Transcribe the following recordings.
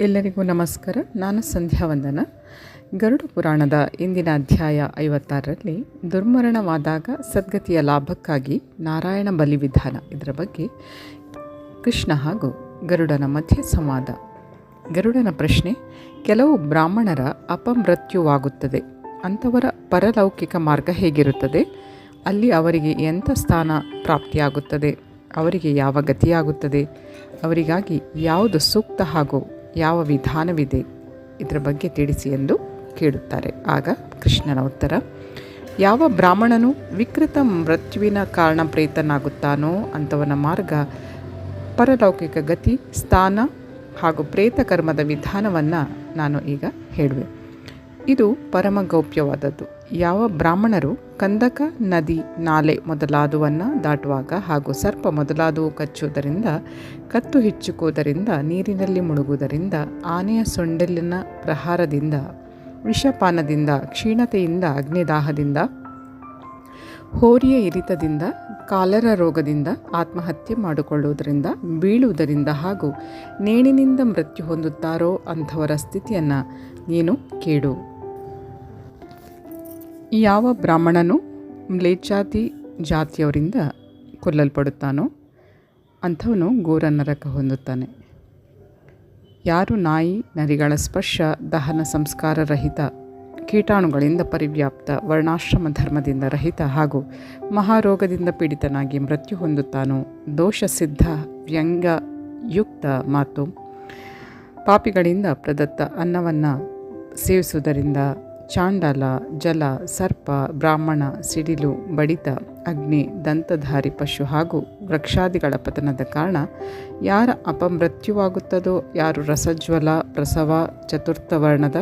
ಎಲ್ಲರಿಗೂ ನಮಸ್ಕಾರ. ನಾನು ಸಂಧ್ಯಾ ವಂದನ. ಗರುಡ ಪುರಾಣದ ಇಂದಿನ ಅಧ್ಯಾಯ ಐವತ್ತಾರರಲ್ಲಿ ದುರ್ಮರಣವಾದಾಗ ಸದ್ಗತಿಯ ಲಾಭಕ್ಕಾಗಿ ನಾರಾಯಣ ಬಲಿ ವಿಧಾನ ಇದರ ಬಗ್ಗೆ ಕೃಷ್ಣ ಹಾಗೂ ಗರುಡನ ಮಧ್ಯೆ ಸಂವಾದ. ಗರುಡನ ಪ್ರಶ್ನೆ, ಕೆಲವು ಬ್ರಾಹ್ಮಣರ ಅಪಮೃತ್ಯುವಾಗುತ್ತದೆ. ಅಂಥವರ ಪರಲೌಕಿಕ ಮಾರ್ಗ ಹೇಗಿರುತ್ತದೆ? ಅಲ್ಲಿ ಅವರಿಗೆ ಎಂಥ ಸ್ಥಾನ ಪ್ರಾಪ್ತಿಯಾಗುತ್ತದೆ? ಅವರಿಗೆ ಯಾವ ಗತಿಯಾಗುತ್ತದೆ? ಅವರಿಗಾಗಿ ಯಾವುದು ಸೂಕ್ತ ಹಾಗೂ ಯಾವ ವಿಧಾನವಿದೆ ಇದರ ಬಗ್ಗೆ ತಿಳಿಸಿ ಎಂದು ಕೇಳುತ್ತಾರೆ. ಆಗ ಕೃಷ್ಣನ ಉತ್ತರ, ಯಾವ ಬ್ರಾಹ್ಮಣನು ವಿಕೃತ ಮೃತ್ಯುವಿನ ಕಾರಣ ಪ್ರೇತನಾಗುತ್ತಾನೋ ಅಂಥವನ ಮಾರ್ಗ, ಪರಲೌಕಿಕ ಗತಿ, ಸ್ಥಾನ ಹಾಗೂ ಪ್ರೇತ ಕರ್ಮದ ವಿಧಾನವನ್ನು ನಾನು ಈಗ ಹೇಳುವೆ. ಇದು ಪರಮ ಗೌಪ್ಯವಾದದ್ದು ಯಾವ ಬ್ರಾಹ್ಮಣರು ಕಂದಕ ನದಿ ನಾಲೆ ಮೊದಲಾದುವನ್ನು ದಾಟುವಾಗ ಹಾಗೂ ಸರ್ಪ ಮೊದಲಾದವು ಕಚ್ಚುವುದರಿಂದ, ಕತ್ತು ಹೆಚ್ಚುಕುವುದರಿಂದ, ನೀರಿನಲ್ಲಿ ಮುಳುಗುವುದರಿಂದ, ಆನೆಯ ಸೊಂಡೆಲಿನ ಪ್ರಹಾರದಿಂದ, ವಿಷಪಾನದಿಂದ, ಕ್ಷೀಣತೆಯಿಂದ, ಅಗ್ನಿದಾಹದಿಂದ, ಹೋರಿಯ ಇರಿತದಿಂದ, ಕಾಲರ ರೋಗದಿಂದ ಆತ್ಮಹತ್ಯೆ ಮಾಡಿಕೊಳ್ಳುವುದರಿಂದ, ಬೀಳುವುದರಿಂದ ಹಾಗೂ ನೇಣಿನಿಂದ ಮೃತ್ಯು ಹೊಂದುತ್ತಾರೋ ಅಂಥವರ ಸ್ಥಿತಿಯನ್ನು ನೀನು ಕೇಳು. ಯಾವ ಬ್ರಾಹ್ಮಣನು ಮ್ಲೇಚ್ಛಾತಿ ಜಾತಿಯವರಿಂದ ಕೊಲ್ಲಲ್ಪಡುತ್ತಾನೋ ಅಂಥವನು ಘೋರ ನರಕ ಹೊಂದುತ್ತಾನೆ. ಯಾರು ನಾಯಿ, ನರಿಗಳ ಸ್ಪರ್ಶ, ದಹನ ಸಂಸ್ಕಾರ ರಹಿತ, ಕೀಟಾಣುಗಳಿಂದ ಪರಿವ್ಯಾಪ್ತ, ವರ್ಣಾಶ್ರಮ ಧರ್ಮದಿಂದ ರಹಿತ ಹಾಗೂ ಮಹಾರೋಗದಿಂದ ಪೀಡಿತನಾಗಿ ಮೃತ್ಯು ಹೊಂದುತ್ತಾನೋ, ದೋಷ ಸಿದ್ಧ ವ್ಯಂಗ್ಯಯುಕ್ತ ಮಾತು, ಪಾಪಿಗಳಿಂದ ಪ್ರದತ್ತ ಅನ್ನವನ್ನು ಸೇವಿಸುವುದರಿಂದ ಚಾಂಡಾಲ, ಜಲ, ಸರ್ಪ, ಬ್ರಾಹ್ಮಣ, ಸಿಡಿಲು, ಬಡಿತ, ಅಗ್ನಿ, ದಂತಧಾರಿ ಪಶು ಹಾಗೂ ವೃಕ್ಷಾದಿಗಳ ಪತನದ ಕಾರಣ ಯಾರ ಅಪಮೃತ್ಯುವಾಗುತ್ತದೋ, ಯಾರು ರಸಜ್ವಲ ಪ್ರಸವ ಚತುರ್ಥವರ್ಣದ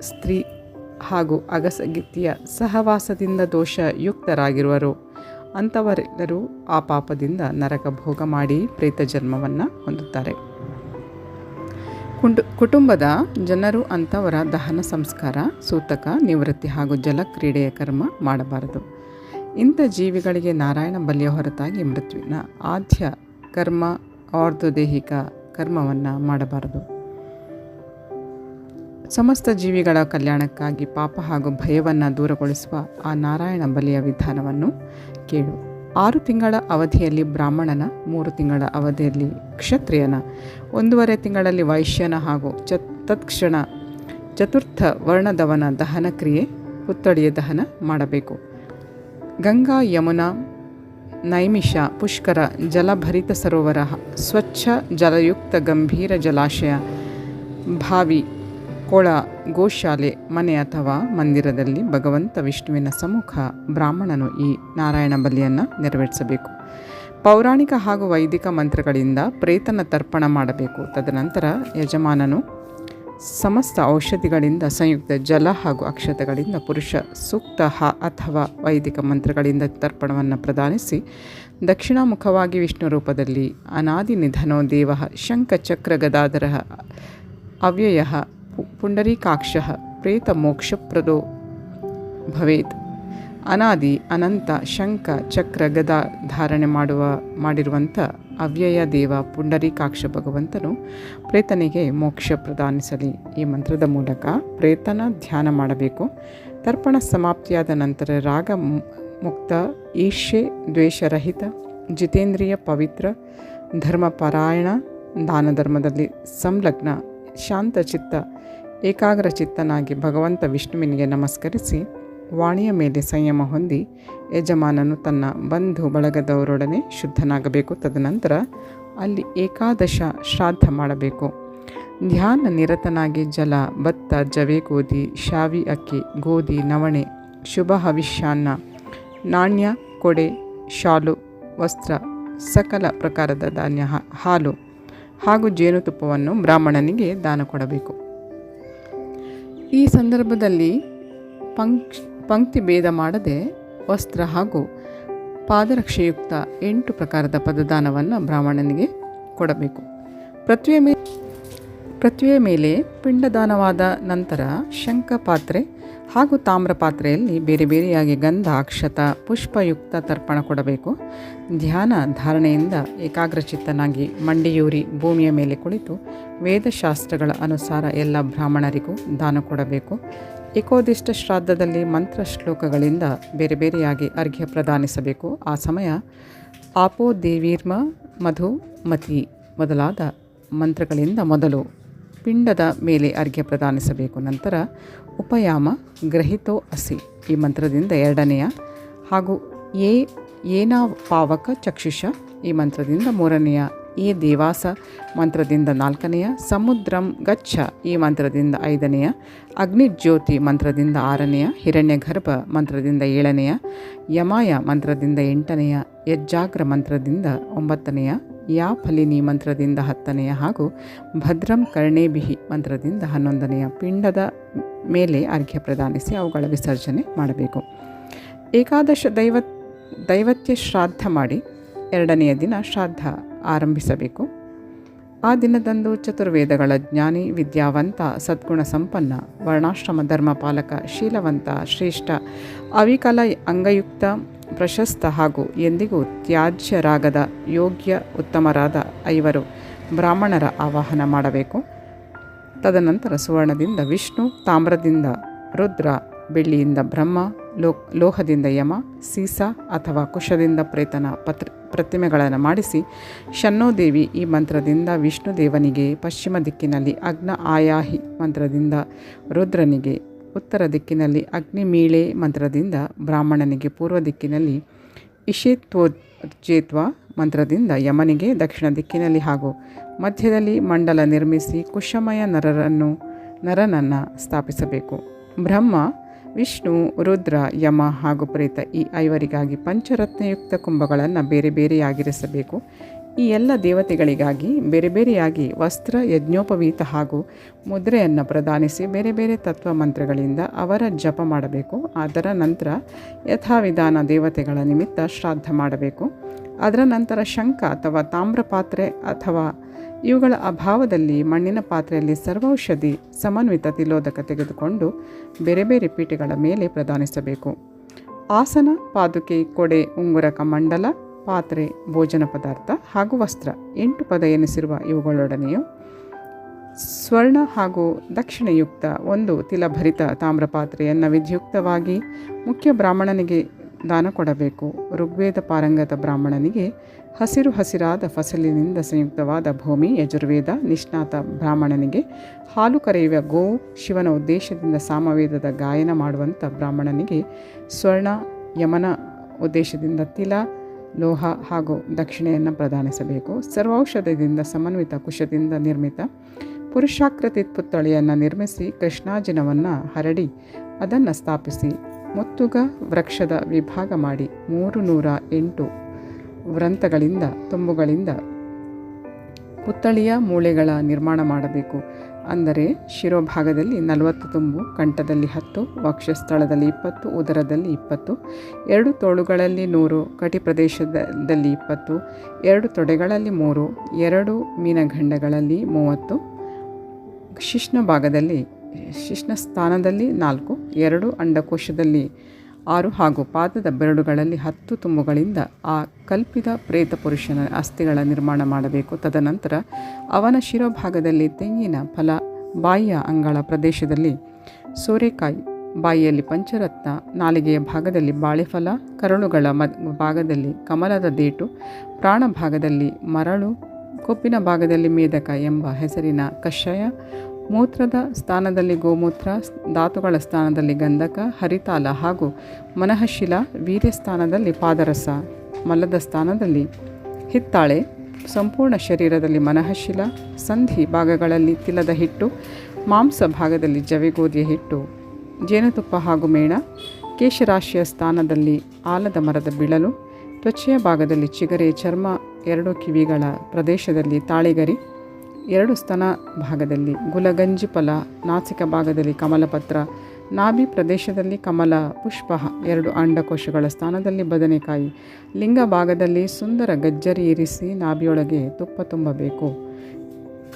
ಸ್ತ್ರೀ ಹಾಗೂ ಅಗಸಗಿತ್ತಿಯ ಸಹವಾಸದಿಂದ ದೋಷಯುಕ್ತರಾಗಿರುವರು. ಅಂಥವರೆಲ್ಲರೂ ಆ ಪಾಪದಿಂದ ನರಕ ಭೋಗ ಮಾಡಿ ಪ್ರೇತ ಜನ್ಮವನ್ನು ಹೊಂದುತ್ತಾರೆ. ಕುಂಡು ಕುಟುಂಬದ ಜನರು ಅಂಥವರ ದಹನ ಸಂಸ್ಕಾರ, ಸೂತಕ, ನಿವೃತ್ತಿ ಹಾಗೂ ಜಲ ಕ್ರೀಡೆಯ ಕರ್ಮ ಮಾಡಬಾರದು. ಇಂಥ ಜೀವಿಗಳಿಗೆ ನಾರಾಯಣ ಬಲಿಯ ಹೊರತಾಗಿ ಮೃತ್ಯುವಿನ ಆದ್ಯ ಕರ್ಮ, ಆರ್ಧದೈಹಿಕ ಕರ್ಮವನ್ನು ಮಾಡಬಾರದು. ಸಮಸ್ತ ಜೀವಿಗಳ ಕಲ್ಯಾಣಕ್ಕಾಗಿ ಪಾಪ ಹಾಗೂ ಭಯವನ್ನು ದೂರಗೊಳಿಸುವ ಆ ನಾರಾಯಣ ಬಲಿಯ ವಿಧಾನವನ್ನು ಕೇಳು. ಆರು ತಿಂಗಳ ಅವಧಿಯಲ್ಲಿ ಬ್ರಾಹ್ಮಣನ, ಮೂರು ತಿಂಗಳ ಅವಧಿಯಲ್ಲಿ ಕ್ಷತ್ರಿಯನ, ಒಂದೂವರೆ ತಿಂಗಳಲ್ಲಿ ವೈಶ್ಯನ ಹಾಗೂ ಚ, ತತ್ಕ್ಷಣ ಚತುರ್ಥ ವರ್ಣದವನ ದಹನ ಕ್ರಿಯೆ ಹುತ್ತಡಿಯ ದಹನ ಮಾಡಬೇಕು. ಗಂಗಾ, ಯಮುನಾ, ನೈಮಿಷ, ಪುಷ್ಕರ, ಜಲಭರಿತ ಸರೋವರ, ಸ್ವಚ್ಛ ಜಲಯುಕ್ತ ಗಂಭೀರ ಜಲಾಶಯ ಬಾವಿ ಕೊಳ, ಗೋಶಾಲೆ, ಮನೆ ಅಥವಾ ಮಂದಿರದಲ್ಲಿ ಭಗವಂತ ವಿಷ್ಣುವಿನ ಸಮ್ಮುಖ ಬ್ರಾಹ್ಮಣನು ಈ ನಾರಾಯಣ ಬಲಿಯನ್ನು ನೆರವೇರಿಸಬೇಕು. ಪೌರಾಣಿಕ ಹಾಗೂ ವೈದಿಕ ಮಂತ್ರಗಳಿಂದ ಪ್ರೇತನ ತರ್ಪಣ ಮಾಡಬೇಕು. ತದನಂತರ ಯಜಮಾನನು ಸಮಸ್ತ ಔಷಧಿಗಳಿಂದ ಸಂಯುಕ್ತ ಜಲ ಹಾಗೂ ಅಕ್ಷತೆಗಳಿಂದ ಪುರುಷ ಸೂಕ್ತ ಹ ಅಥವಾ ವೈದಿಕ ಮಂತ್ರಗಳಿಂದ ತರ್ಪಣವನ್ನು ಪ್ರದಾನಿಸಿ ದಕ್ಷಿಣಾಮುಖವಾಗಿ ವಿಷ್ಣು ರೂಪದಲ್ಲಿ ಅನಾದಿ ನಿಧನೋ ದೇವ ಶಂಖಚಕ್ರ ಗದಾಧರ ಅವ್ಯಯ ಪುಂಡರೀಕಾಕ್ಷ ಪ್ರೇತ ಮೋಕ್ಷಪ್ರದೋ ಭವೇತ್. ಅನಾದಿ, ಅನಂತ, ಶಂಖ, ಚಕ್ರ, ಗದ ಧಾರಣೆ ಮಾಡುವ, ಮಾಡಿರುವಂಥ ಅವ್ಯಯ ದೇವ ಪುಂಡರೀಕಾಕ್ಷ ಭಗವಂತನು ಪ್ರೇತನಿಗೆ ಮೋಕ್ಷ ಪ್ರದಾನಿಸಲಿ. ಈ ಮಂತ್ರದ ಮೂಲಕ ಪ್ರೇತನ ಧ್ಯಾನ ಮಾಡಬೇಕು. ತರ್ಪಣ ಸಮಾಪ್ತಿಯಾದ ನಂತರ ರಾಗ ಮುಕ್ತ ಈರ್ಷೆ ದ್ವೇಷರಹಿತ, ಜಿತೇಂದ್ರಿಯ ಪವಿತ್ರ, ಧರ್ಮಪರಾಯಣ ದಾನ ಧರ್ಮದಲ್ಲಿ ಸಂಲಗ್ನ ಶಾಂತಚಿತ್ತ, ಏಕಾಗ್ರಚಿತ್ತನಾಗಿ ಭಗವಂತ ವಿಷ್ಣುವಿನಿಗೆ ನಮಸ್ಕರಿಸಿ ವಾಣಿಯ ಮೇಲೆ ಸಂಯಮ ಹೊಂದಿ ಯಜಮಾನನು ತನ್ನ ಬಂಧು ಬಳಗದವರೊಡನೆ ಶುದ್ಧನಾಗಬೇಕು. ತದನಂತರ ಅಲ್ಲಿ ಏಕಾದಶ ಶ್ರಾದ್ದ ಮಾಡಬೇಕು. ಧ್ಯಾನ ನಿರತನಾಗಿ ಜಲ, ಭತ್ತ, ಜವೆ, ಗೋಧಿ, ಶಾವಿ, ಅಕ್ಕಿ, ಗೋಧಿ, ನವಣೆ, ಶುಭ ಹವಿಷ್ಯಾನ್ನ ನಾಣ್ಯ, ಕೊಡೆ, ಶಾಲು, ವಸ್ತ್ರ, ಸಕಲ ಪ್ರಕಾರದ ಧಾನ್ಯ ಹಾಲು ಹಾಗೂ ಜೇನುತುಪ್ಪವನ್ನು ಬ್ರಾಹ್ಮಣನಿಗೆ ದಾನ ಕೊಡಬೇಕು. ಈ ಸಂದರ್ಭದಲ್ಲಿ ಪಂಕ್, ಪಂಕ್ತಿ ಭೇದ ಮಾಡದೆ ವಸ್ತ್ರ ಹಾಗೂ ಪಾದರಕ್ಷೆಯುಕ್ತ ಎಂಟು ಪ್ರಕಾರದ ಪದದಾನವನ್ನು ಬ್ರಾಹ್ಮಣನಿಗೆ ಕೊಡಬೇಕು. ಪೃಥ್ವಿಯ ಮೇಲೆ ಪೃಥ್ವಿಯ ಮೇಲೆ ಪಿಂಡದಾನವಾದ ನಂತರ ಶಂಖ ಪಾತ್ರೆ ಹಾಗೂ ತಾಮ್ರ ಪಾತ್ರೆಯಲ್ಲಿ ಬೇರೆ ಬೇರೆಯಾಗಿ ಗಂಧ, ಅಕ್ಷತ, ಪುಷ್ಪಯುಕ್ತ ತರ್ಪಣ ಕೊಡಬೇಕು. ಧ್ಯಾನ ಧಾರಣೆಯಿಂದ ಏಕಾಗ್ರಚಿತ್ತನಾಗಿ ಮಂಡಿಯೂರಿ ಭೂಮಿಯ ಮೇಲೆ ಕುಳಿತು ವೇದಶಾಸ್ತ್ರಗಳ ಅನುಸಾರ ಎಲ್ಲ ಬ್ರಾಹ್ಮಣರಿಗೂ ದಾನ ಕೊಡಬೇಕು. ಏಕೋದಿಷ್ಟ ಶ್ರಾದ್ದದಲ್ಲಿ ಮಂತ್ರ ಶ್ಲೋಕಗಳಿಂದ ಬೇರೆ ಬೇರೆಯಾಗಿ ಅರ್ಘ್ಯ ಪ್ರದಾನಿಸಬೇಕು. ಆ ಸಮಯ ಆಪೋ ದೇವೀರ್ಮ ಮಧು ಮತಿ ಮೊದಲಾದ ಮಂತ್ರಗಳಿಂದ ಮೊದಲು ಪಿಂಡದ ಮೇಲೆ ಅರ್ಘ್ಯ ಪ್ರದಾನಿಸಬೇಕು. ನಂತರ ಉಪಯಾಮ ಗ್ರಹಿತೋ ಅಸಿ ಈ ಮಂತ್ರದಿಂದ ಎರಡನೆಯ ಹಾಗೂ ಏ ಏನಾ ಪಾವಕ ಚಕ್ಷುಷ ಈ ಮಂತ್ರದಿಂದ ಮೂರನೆಯ ಏ ದೇವಾಸ ಮಂತ್ರದಿಂದ ನಾಲ್ಕನೆಯ ಸಮುದ್ರಂ ಗಚ್ಚ ಈ ಮಂತ್ರದಿಂದ ಐದನೆಯ ಅಗ್ನಿಜ್ಯೋತಿ ಮಂತ್ರದಿಂದ ಆರನೆಯ ಹಿರಣ್ಯಗರ್ಭ ಮಂತ್ರದಿಂದ ಏಳನೆಯ ಯಮಾಯ ಮಂತ್ರದಿಂದ ಎಂಟನೆಯ ಯಜ್ಜಾಗ್ರ ಮಂತ್ರದಿಂದ ಒಂಬತ್ತನೆಯ ಯಾ ಫಲಿನಿ ಮಂತ್ರದಿಂದ ಹತ್ತನೆಯ ಹಾಗೂ ಭದ್ರಂ ಕರ್ಣೇಬಿಹಿ ಮಂತ್ರದಿಂದ ಹನ್ನೊಂದನೆಯ ಪಿಂಡದ ಮೇಲೆ ಅರ್ಘ್ಯ ಪ್ರದಾನಿಸಿ ಅವುಗಳ ವಿಸರ್ಜನೆ ಮಾಡಬೇಕು. ಏಕಾದಶ ದೈವ, ದೈವತ್ಯ ಶ್ರಾದ್ದ ಮಾಡಿ ಎರಡನೆಯ ದಿನ ಶ್ರಾದ್ದ ಆರಂಭಿಸಬೇಕು. ಆ ದಿನದಂದು ಚತುರ್ವೇದಗಳ ಜ್ಞಾನಿ, ವಿದ್ಯಾವಂತ, ಸದ್ಗುಣ ಸಂಪನ್ನ, ವರ್ಣಾಶ್ರಮ ಧರ್ಮಪಾಲಕ, ಶೀಲವಂತ, ಶ್ರೇಷ್ಠ, ಅವಿಕಲ ಅಂಗಯುಕ್ತ ಪ್ರಶಸ್ತ ಹಾಗೂ ಎಂದಿಗೂ ತ್ಯಾಜ್ಯರಾಗದ ಯೋಗ್ಯ ಉತ್ತಮರಾದ ಐವರು ಬ್ರಾಹ್ಮಣರ ಆವಾಹನ ಮಾಡಬೇಕು. ತದನಂತರ ಸುವರ್ಣದಿಂದ ವಿಷ್ಣು, ತಾಮ್ರದಿಂದ ರುದ್ರ, ಬೆಳ್ಳಿಯಿಂದ ಬ್ರಹ್ಮ ಲೋ ಲೋಹದಿಂದ ಯಮ, ಸೀಸ ಅಥವಾ ಕುಶದಿಂದ ಪ್ರೇತನ ಪತ್ರ, ಪ್ರತಿಮೆಗಳನ್ನು ಮಾಡಿಸಿ ಶನ್ನೋದೇವಿ ಈ ಮಂತ್ರದಿಂದ ವಿಷ್ಣು ದೇವನಿಗೆ ಪಶ್ಚಿಮ ದಿಕ್ಕಿನಲ್ಲಿ ಅಗ್ನ ಆಯಾಹಿ ಮಂತ್ರದಿಂದ ರುದ್ರನಿಗೆ ಉತ್ತರ ದಿಕ್ಕಿನಲ್ಲಿ ಅಗ್ನಿಮೀಳೆ ಮಂತ್ರದಿಂದ ಬ್ರಾಹ್ಮಣನಿಗೆ ಪೂರ್ವ ದಿಕ್ಕಿನಲ್ಲಿ ಇಷಿತ್ವೋಜೇತ್ವ ಮಂತ್ರದಿಂದ ಯಮನಿಗೆ ದಕ್ಷಿಣ ದಿಕ್ಕಿನಲ್ಲಿ ಹಾಗೂ ಮಧ್ಯದಲ್ಲಿ ಮಂಡಲ ನಿರ್ಮಿಸಿ ಕುಶಮಯ ನರರನ್ನು, ನರನನ್ನು ಸ್ಥಾಪಿಸಬೇಕು. ಬ್ರಹ್ಮ, ವಿಷ್ಣು, ರುದ್ರ, ಯಮ ಹಾಗೂ ಪ್ರೇತ ಈ ಐವರಿಗಾಗಿ ಪಂಚರತ್ನಯುಕ್ತ ಕುಂಭಗಳನ್ನು ಬೇರೆ ಬೇರೆಯಾಗಿರಿಸಬೇಕು. ಈ ಎಲ್ಲ ದೇವತೆಗಳಿಗಾಗಿ ಬೇರೆ ಬೇರೆಯಾಗಿ ವಸ್ತ್ರ, ಯಜ್ಞೋಪವೀತ ಹಾಗೂ ಮುದ್ರೆಯನ್ನು ಪ್ರದಾನಿಸಿ ಬೇರೆ ಬೇರೆ ತತ್ವ ಮಂತ್ರಗಳಿಂದ ಅವರ ಜಪ ಮಾಡಬೇಕು. ಅದರ ನಂತರ ಯಥಾವಿಧಾನ ದೇವತೆಗಳ ನಿಮಿತ್ತ ಶ್ರಾದ್ದ ಮಾಡಬೇಕು. ಅದರ ನಂತರ ಶಂಖ ಅಥವಾ ತಾಮ್ರ ಪಾತ್ರೆ ಅಥವಾ ಇವುಗಳ ಅಭಾವದಲ್ಲಿ ಮಣ್ಣಿನ ಪಾತ್ರೆಯಲ್ಲಿ ಸರ್ವೌಷಧಿ ಸಮನ್ವಿತ ತಿಲೋದಕ ತೆಗೆದುಕೊಂಡು ಬೇರೆ ಬೇರೆ ಪೀಠಗಳ ಮೇಲೆ ಪ್ರದಾನಿಸಬೇಕು ಆಸನ, ಪಾದುಕೆ, ಕೊಡೆ, ಉಂಗುರಕ ಕಮಂಡಲ ಪಾತ್ರೆ, ಭೋಜನ ಪದಾರ್ಥ ಹಾಗೂ ವಸ್ತ್ರ, ಎಂಟು ಪದ ಎನಿಸಿರುವ ಇವುಗಳೊಡನೆಯು ಸ್ವರ್ಣ ಹಾಗೂ ದಕ್ಷಿಣಯುಕ್ತ ಒಂದು ತಿಲಭರಿತ ತಾಮ್ರ ಪಾತ್ರೆಯನ್ನು ವಿಧಿಯುಕ್ತವಾಗಿ ಮುಖ್ಯ ಬ್ರಾಹ್ಮಣನಿಗೆ ದಾನ ಕೊಡಬೇಕು. ಋಗ್ವೇದ ಪಾರಂಗತ ಬ್ರಾಹ್ಮಣನಿಗೆ ಹಸಿರು ಹಸಿರಾದ ಫಸಲಿನಿಂದ ಸಂಯುಕ್ತವಾದ ಭೂಮಿ, ಯಜುರ್ವೇದ ನಿಷ್ಣಾತ ಬ್ರಾಹ್ಮಣನಿಗೆ ಹಾಲು ಕರೆಯುವ ಗೋವು ಶಿವನ ಉದ್ದೇಶದಿಂದ ಸಾಮವೇದದ ಗಾಯನ ಮಾಡುವಂಥ ಬ್ರಾಹ್ಮಣನಿಗೆ ಸ್ವರ್ಣ, ಯಮನ ಉದ್ದೇಶದಿಂದ ತಿಲ ಲೋಹ ಹಾಗೂ ದಕ್ಷಿಣೆಯನ್ನು ಪ್ರದಾನಿಸಬೇಕು ಸರ್ವೌಷಧದಿಂದ ಸಮನ್ವಿತ ಕುಶದಿಂದ ನಿರ್ಮಿತ ಪುರುಷಾಕೃತಿ ಪುತ್ಥಳಿಯನ್ನು ನಿರ್ಮಿಸಿ ಕೃಷ್ಣಾಜಿನವನ್ನು ಹರಡಿ ಅದನ್ನು ಸ್ಥಾಪಿಸಿ ಮುತ್ತುಗ ವೃಕ್ಷದ ವಿಭಾಗ ಮಾಡಿ ಮೂರು ನೂರ ಎಂಟು ವ್ರಂತಗಳಿಂದ ತುಂಬುಗಳಿಂದ ಪುತ್ಥಳಿಯ ಮೂಳೆಗಳ ನಿರ್ಮಾಣ ಮಾಡಬೇಕು. ಅಂದರೆ ಶಿರೋಭಾಗದಲ್ಲಿ ನಲವತ್ತು ತುಂಬು, ಕಂಠದಲ್ಲಿ ಹತ್ತು, ವಕ್ಷಸ್ಥಳದಲ್ಲಿ ಇಪ್ಪತ್ತು, ಉದರದಲ್ಲಿ ಇಪ್ಪತ್ತು, ಎರಡು ತೋಳುಗಳಲ್ಲಿ ನೂರು, ಕಟಿ ಪ್ರದೇಶದಲ್ಲಿ ಇಪ್ಪತ್ತು, ಎರಡು ತೊಡೆಗಳಲ್ಲಿ ಮೂರು, ಎರಡು ಮೀನಗಂಡಗಳಲ್ಲಿ ಮೂವತ್ತು ಶಿಷ್ಣ ಭಾಗದಲ್ಲಿ ಶಿಷ್ಣ ಸ್ಥಾನದಲ್ಲಿ ನಾಲ್ಕು, ಎರಡು ಅಂಡಕೋಶದಲ್ಲಿ ಆರು ಹಾಗೂ ಪಾದದ ಬೆರಳುಗಳಲ್ಲಿ ಹತ್ತು ತುಂಬುಗಳಿಂದ ಆ ಕಲ್ಪಿತ ಪ್ರೇತ ಪುರುಷನ ಅಸ್ಥಿಗಳ ನಿರ್ಮಾಣ ಮಾಡಬೇಕು. ತದನಂತರ ಅವನ ಶಿರೋಭಾಗದಲ್ಲಿ ತೆಂಗಿನ ಫಲ, ಬಾಯಿಯ ಅಂಗಳ ಪ್ರದೇಶದಲ್ಲಿ ಸೋರೆಕಾಯಿ, ಬಾಯಿಯಲ್ಲಿ ಪಂಚರತ್ನ, ನಾಲಿಗೆಯ ಭಾಗದಲ್ಲಿ ಬಾಳೆಫಲ, ಕರಳುಗಳ ಮ, ಭಾಗದಲ್ಲಿ ಕಮಲದ ದೇಟು, ಪ್ರಾಣ ಭಾಗದಲ್ಲಿ ಮರಳು, ಕೊಪ್ಪಿನ ಭಾಗದಲ್ಲಿ ಮೇದಕ ಎಂಬ ಹೆಸರಿನ ಕಷಾಯ ಮೂತ್ರದ ಸ್ಥಾನದಲ್ಲಿ ಗೋಮೂತ್ರ, ಧಾತುಗಳ ಸ್ಥಾನದಲ್ಲಿ ಗಂಧಕ, ಹರಿತಾಲ ಹಾಗೂ ಮನಃಶಿಲ ವೀರ್ಯ ಸ್ಥಾನದಲ್ಲಿ ಪಾದರಸ, ಮಲದ ಸ್ಥಾನದಲ್ಲಿ ಹಿತ್ತಾಳೆ, ಸಂಪೂರ್ಣ ಶರೀರದಲ್ಲಿ ಮನಃಶಿಲ, ಸಂಧಿ ಭಾಗಗಳಲ್ಲಿ ತಿಲದ ಹಿಟ್ಟು, ಮಾಂಸ ಭಾಗದಲ್ಲಿ ಜವೆಗೋಧಿಯ ಹಿಟ್ಟು, ಜೇನುತುಪ್ಪ ಹಾಗೂ ಮೇಣ, ಕೇಶರಾಶಿಯ ಸ್ಥಾನದಲ್ಲಿ ಆಲದ ಮರದ ಬಿಳಲು, ತ್ವಚೆಯ ಭಾಗದಲ್ಲಿ ಚಿಗರೆ, ಚರ್ಮ, ಎರಡು ಕಿವಿಗಳ ಪ್ರದೇಶದಲ್ಲಿ ತಾಳಿಗರಿ ಎರಡು ಸ್ತನ ಭಾಗದಲ್ಲಿ ಗುಲಗಂಜಿ ಫಲ ನಾಸಿಕ ಭಾಗದಲ್ಲಿ ಕಮಲಪತ್ರ, ನಾಭಿ ಪ್ರದೇಶದಲ್ಲಿ ಕಮಲ, ಪುಷ್ಪ, ಎರಡು ಅಂಡಕೋಶಗಳ ಸ್ಥಾನದಲ್ಲಿ ಬದನೆಕಾಯಿ. ಲಿಂಗ ಭಾಗದಲ್ಲಿ ಸುಂದರ ಗಜ್ಜರಿ ಇರಿಸಿ ನಾಭಿಯೊಳಗೆ ತುಪ್ಪ ತುಂಬಬೇಕು.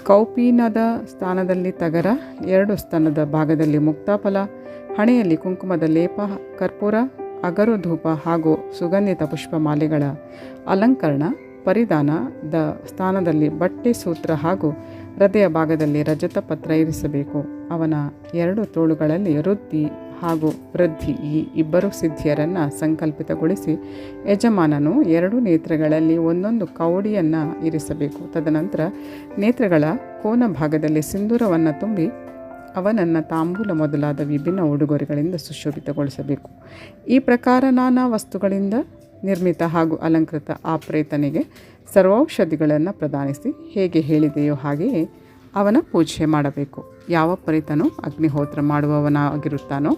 ಕೌಪೀನದ ಸ್ಥಾನದಲ್ಲಿ ತಗರ, ಎರಡು ಸ್ತನದ ಭಾಗದಲ್ಲಿ ಮುಕ್ತಾಫಲ, ಹಣೆಯಲ್ಲಿ ಕುಂಕುಮದ ಲೇಪ, ಕರ್ಪೂರ ಅಗರು ಧೂಪ ಹಾಗೂ ಸುಗಂಧಿತ ಪುಷ್ಪಮಾಲೆಗಳ ಅಲಂಕರಣ. ಪರಿಧಾನದ ಸ್ಥಾನದಲ್ಲಿ ಬಟ್ಟೆ ಸೂತ್ರ ಹಾಗೂ ಹೃದಯ ಭಾಗದಲ್ಲಿ ರಜತ ಪತ್ರ ಇರಿಸಬೇಕು. ಅವನ ಎರಡು ತೋಳುಗಳಲ್ಲಿ ವೃದ್ಧಿ ಹಾಗೂ ವೃದ್ಧಿ ಈ ಇಬ್ಬರು ಸಿದ್ಧಿಯರನ್ನು ಸಂಕಲ್ಪಿತಗೊಳಿಸಿ ಯಜಮಾನನು ಎರಡು ನೇತ್ರಗಳಲ್ಲಿ ಒಂದೊಂದು ಕೌಡಿಯನ್ನು ಇರಿಸಬೇಕು. ತದನಂತರ ನೇತ್ರಗಳ ಕೋನ ಭಾಗದಲ್ಲಿ ಸಿಂಧೂರವನ್ನು ತುಂಬಿ ಅವನನ್ನು ತಾಂಬೂಲ ಮೊದಲಾದ ವಿಭಿನ್ನ ಉಡುಗೊರೆಗಳಿಂದ ಸುಶೋಭಿತಗೊಳಿಸಬೇಕು. ಈ ಪ್ರಕಾರ ನಾನಾ ವಸ್ತುಗಳಿಂದ ನಿರ್ಮಿತ ಹಾಗೂ ಅಲಂಕೃತ ಆ ಪ್ರೇತನಿಗೆ ಸರ್ವೌಷಧಿಗಳನ್ನು ಪ್ರದಾನಿಸಿ ಹೇಗೆ ಹೇಳಿದೆಯೋ ಹಾಗೆಯೇ ಅವನ ಪೂಜೆ ಮಾಡಬೇಕು. ಯಾವ ಪ್ರೇತನು ಅಗ್ನಿಹೋತ್ರ ಮಾಡುವವನಾಗಿರುತ್ತಾನೋ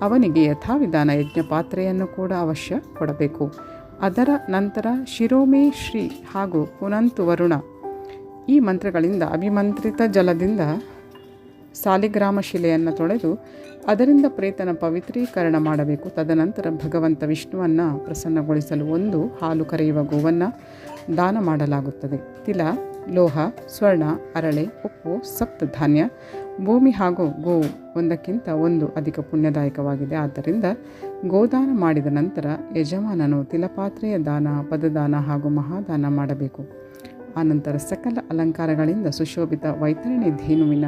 ಅವನಿಗೆ ಯಥಾವಿಧಾನ ಯಜ್ಞ ಪಾತ್ರೆಯನ್ನು ಕೂಡ ಅವಶ್ಯ ಕೊಡಬೇಕು. ಅದರ ನಂತರ ಶಿರೋಮಿ ಶ್ರೀ ಹಾಗೂ ಪುನಂತು ವರುಣ ಈ ಮಂತ್ರಗಳಿಂದ ಅಭಿಮಂತ್ರಿತ ಜಲದಿಂದ ಸಾಲಿಗ್ರಾಮ ಶಿಲೆಯನ್ನು ತೊಳೆದು ಅದರಿಂದ ಪ್ರೇತನ ಪವಿತ್ರೀಕರಣ ಮಾಡಬೇಕು. ತದನಂತರ ಭಗವಂತ ವಿಷ್ಣುವನ್ನು ಪ್ರಸನ್ನಗೊಳಿಸಲು ಒಂದು ಹಾಲು ಕರೆಯುವ ಗೋವನ್ನು ದಾನ ಮಾಡಲಾಗುತ್ತದೆ. ತಿಲ, ಲೋಹ, ಸ್ವರ್ಣ, ಅರಳೆ, ಉಪ್ಪು, ಸಪ್ತ ಧಾನ್ಯ, ಭೂಮಿ ಹಾಗೂ ಗೋವು ಒಂದಕ್ಕಿಂತ ಒಂದು ಅಧಿಕ ಪುಣ್ಯದಾಯಕವಾಗಿದೆ. ಆದ್ದರಿಂದ ಗೋದಾನ ಮಾಡಿದ ನಂತರ ಯಜಮಾನನು ತಿಲಪಾತ್ರೆಯ ದಾನ, ಪದದಾನ ಹಾಗೂ ಮಹಾದಾನ ಮಾಡಬೇಕು. ಆನಂತರ ಸಕಲ ಅಲಂಕಾರಗಳಿಂದ ಸುಶೋಭಿತ ವೈತರಣಿ ಧೇನುವಿನ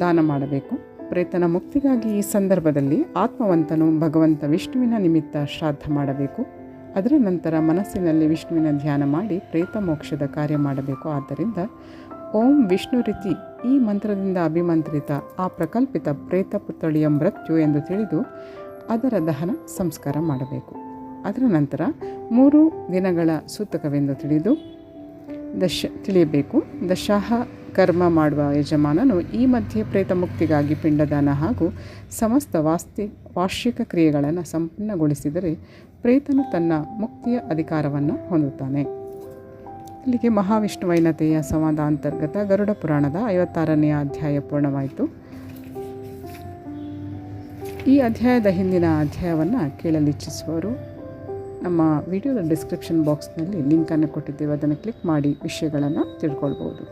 ದಾನ ಮಾಡಬೇಕು. ಪ್ರೇತನ ಮುಕ್ತಿಗಾಗಿ ಈ ಸಂದರ್ಭದಲ್ಲಿ ಆತ್ಮವಂತನು ಭಗವಂತ ವಿಷ್ಣುವಿನ ನಿಮಿತ್ತ ಶ್ರಾದ್ದ ಮಾಡಬೇಕು. ಅದರ ನಂತರ ಮನಸ್ಸಿನಲ್ಲಿ ವಿಷ್ಣುವಿನ ಧ್ಯಾನ ಮಾಡಿ ಪ್ರೇತ ಮೋಕ್ಷದ ಕಾರ್ಯ ಮಾಡಬೇಕು. ಆದ್ದರಿಂದ ಓಂ ವಿಷ್ಣು ರೀತಿ ಈ ಮಂತ್ರದಿಂದ ಅಭಿಮಂತ್ರಿತ ಆ ಪ್ರಕಲ್ಪಿತ ಪ್ರೇತ ಪುತ್ಥಳಿಯ ಮೃತ್ಯು ಎಂದು ತಿಳಿದು ಅದರ ದಹನ ಸಂಸ್ಕಾರ ಮಾಡಬೇಕು. ಅದರ ನಂತರ ಮೂರು ದಿನಗಳ ಸೂತಕವೆಂದು ತಿಳಿದು ದಶ ತಿಳಿಯಬೇಕು. ದಶಾಹ ಕರ್ಮ ಮಾಡುವ ಯಜಮಾನನು ಈ ಮಧ್ಯೆ ಪ್ರೇತ ಮುಕ್ತಿಗಾಗಿ ಪಿಂಡದಾನ ಹಾಗೂ ಸಮಸ್ತ ವಾಸ್ತಿ, ವಾರ್ಷಿಕ ಕ್ರಿಯೆಗಳನ್ನು ಸಂಪೂರ್ಣಗೊಳಿಸಿದರೆ ಪ್ರೇತನು ತನ್ನ ಮುಕ್ತಿಯ ಅಧಿಕಾರವನ್ನು ಹೊಂದುತ್ತಾನೆ. ಇಲ್ಲಿಗೆ ಮಹಾವಿಷ್ಣುವೈನತೆಯ ಸಂವಾದ ಅಂತರ್ಗತ ಗರುಡ ಪುರಾಣದ ಐವತ್ತಾರನೆಯ ಅಧ್ಯಾಯ ಪೂರ್ಣವಾಯಿತು. ಈ ಅಧ್ಯಾಯದ ಹಿಂದಿನ ಅಧ್ಯಾಯವನ್ನು ಕೇಳಲಿಚ್ಛಿಸುವವರು, ನಮ್ಮ ವಿಡಿಯೋದ ಡಿಸ್ಕ್ರಿಪ್ಷನ್ ಬಾಕ್ಸ್ನಲ್ಲಿ ಲಿಂಕನ್ನು ಕೊಟ್ಟಿದ್ದೇವೆ. ಅದನ್ನು ಕ್ಲಿಕ್ ಮಾಡಿ ವಿಷಯಗಳನ್ನು ತಿಳ್ಕೊಳ್ಬೋದು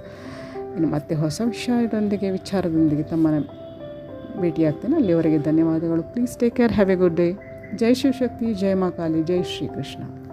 ಇನ್ನು ಮತ್ತೆ ಹೊಸ ವಿಷಯದೊಂದಿಗೆ, ವಿಚಾರದೊಂದಿಗೆ ತಮ್ಮನ್ನು ಭೇಟಿಯಾಗ್ತೇನೆ ಅಲ್ಲಿವರೆಗೆ ಧನ್ಯವಾದಗಳು. Please take care have a good day ಜೈ ಶಿವಶಕ್ತಿ, ಜೈ ಮಾ ಕಾಳಿ ಜೈ ಶ್ರೀಕೃಷ್ಣ.